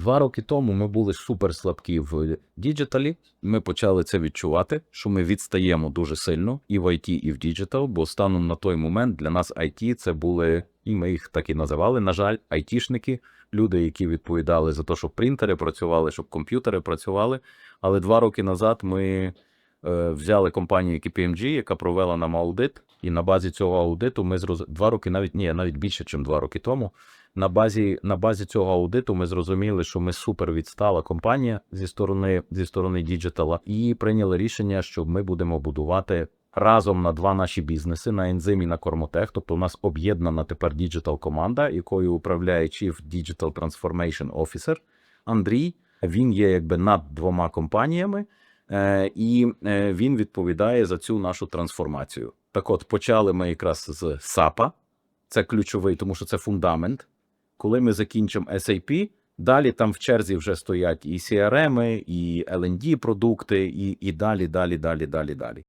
Два роки тому ми були супер слабкі в діджиталі. Ми почали це відчувати, що ми відстаємо дуже сильно і в IT, і в діджитал, бо станом на той момент для нас IT це були, і ми їх так і називали, на жаль, айтішники, люди, які відповідали за те, щоб принтери працювали, щоб комп'ютери працювали. Але два роки назад ми е, взяли компанію KPMG, яка провела нам аудит, і на базі цього аудиту ми зроз... два роки, навіть ні, навіть більше, ніж два роки тому. На базі, на базі цього аудиту ми зрозуміли, що ми супер відстала компанія зі сторони зі сторони діджитала, і прийняли рішення, що ми будемо будувати разом на два наші бізнеси на ензим на Кормотех. Тобто, у нас об'єднана тепер діджитал команда, якою управляє Chief Digital Transformation Officer Андрій. Він є якби над двома компаніями, і е, він відповідає за цю нашу трансформацію. Так, от почали ми якраз з САПа. Це ключовий, тому що це фундамент. Коли ми закінчимо SAP, далі там в черзі вже стоять і CRM, і L&D продукти, і, і далі, далі, далі, далі, далі.